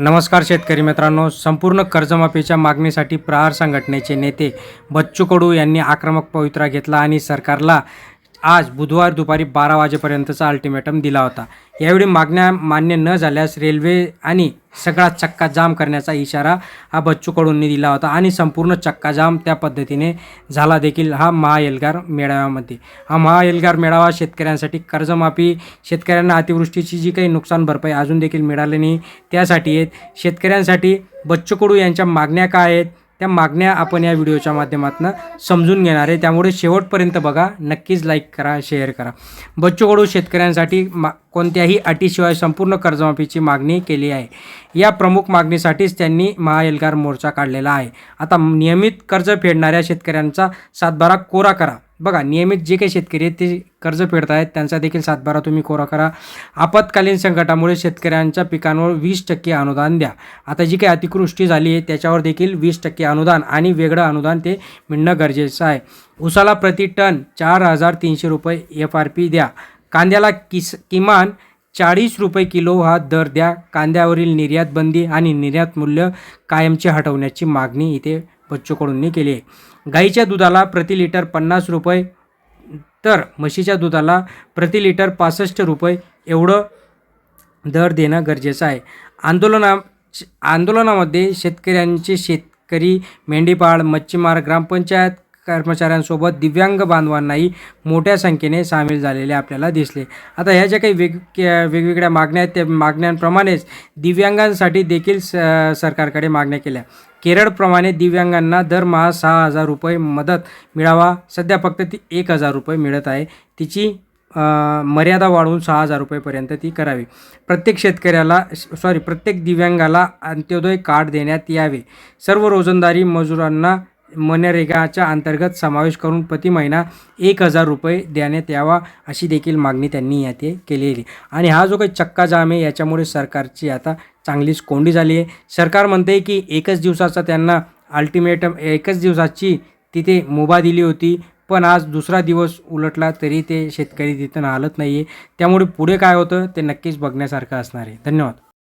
नमस्कार शेतकरी मित्रांनो संपूर्ण कर्जमाफीच्या मागणीसाठी प्रहार संघटनेचे नेते बच्चू कडू यांनी आक्रमक पवित्रा घेतला आणि सरकारला आज बुधवार दुपारी बारा वाजेपर्यंतचा अल्टिमेटम दिला होता. यावेळी मागण्या मान्य न झाल्यास रेल्वे आणि सगळा चक्का जाम करण्याचा इशारा हा बच्चू कडूंनी दिला होता आणि संपूर्ण चक्का जाम त्या पद्धतीने झाला देखील हा महाएल्गार मेळाव्यामध्ये. हा महाएल्गार मेळावा शेतकऱ्यांसाठी कर्जमाफी शेतकऱ्यांना अतिवृष्टीची जी काही नुकसान भरपाई अजून देखील मिळाली नाही त्यासाठी आहेत शेतकऱ्यांसाठी बच्चू कडू यांच्या मागण्या काय आहेत? त्या मागण्या आपण या व्हिडिओच्या माध्यमातून समजून घेणार आहे. त्यामुळे शेवटपर्यंत बघा नक्कीच लाईक करा शेअर करा. बच्चू कडू शेतकऱ्यांसाठी मा कोणत्याही अटीशिवाय संपूर्ण कर्जमाफीची मागणी केली आहे. या प्रमुख मागणीसाठीच त्यांनी महाएल्गार मोर्चा काढलेला आहे. आता नियमित कर्ज फेडणाऱ्या शेतकऱ्यांचा सातबारा कोरा करा. बघा नियमित जे काही शेतकरी आहेत ते कर्ज फेडत आहेत त्यांचा देखील सातबारा तुम्ही कोरा करा. आपत्कालीन संकटामुळे शेतकऱ्यांच्या पिकांवर वीस टक्के अनुदान द्या. आता जी काही अतिवृष्टी झाली आहे त्याच्यावर देखील वीस टक्के अनुदान आणि वेगळं अनुदान ते मिळणं गरजेचं आहे. उसाला प्रति टन चार हजार तीनशे रुपये एफ आर पी द्या. कांद्याला किस किमान चाळीस रुपये किलो हा दर द्या. कांद्यावरील निर्यात बंदी आणि निर्यात मूल्य कायमचे हटवण्याची मागणी इथे बच्चू कडूंनी केली आहे गाईच्या दुधाला प्रति लिटर पन्नास रुपये तर म्हशीच्या दुधाला प्रति लिटर पासष्ट रुपये एवढं दर देणं गरजेचं आहे. आंदोलना आंदोलनामध्ये शेतकऱ्यांचे शेतकरी मेंढीपाळ मच्छीमार ग्रामपंचायत कर्मचाऱ्यांसोबत दिव्यांग बांधवांनाही मोठ्या संख्येने सामील झालेले आपल्याला दिसले. आता ह्या ज्या काही वेग वेगवेगळ्या मागण्या आहेत त्या मागण्यांप्रमाणेच दिव्यांगांसाठी देखील स सरकारकडे मागण्या केल्या. केरळप्रमाणे दिव्यांगांना दरमहा सहा हजार रुपये मदत मिळावा. सध्या फक्त ती एक हजार रुपये मिळत आहे. तिची मर्यादा वाढवून सहा हजार रुपयेपर्यंत ती करावी. प्रत्येक शेतकऱ्याला सॉरी प्रत्येक दिव्यांगाला अंत्योदय कार्ड देण्यात यावे. सर्व रोजंदारी मजुरांना मनरेगाच्या अंतर्गत समावेश करून प्रति महिना एक हजार रुपये देण्यात यावा अशी देखील मागणी त्यांनी याते केलेली. आणि हा जो काही चक्का जाम आहे याच्यामुळे सरकारची आता चांगलीच कोंडी झाली आहे. सरकार म्हणते की एकच दिवसाचा त्यांना अल्टिमेटम एकच दिवसाची तिथे मुभा दिली होती पण आज दुसरा दिवस उलटला तरी ते शेतकरी तिथं हालत नाही आहे त्यामुळे पुढे काय होतं ते नक्कीच बघण्यासारखं असणार आहे. धन्यवाद.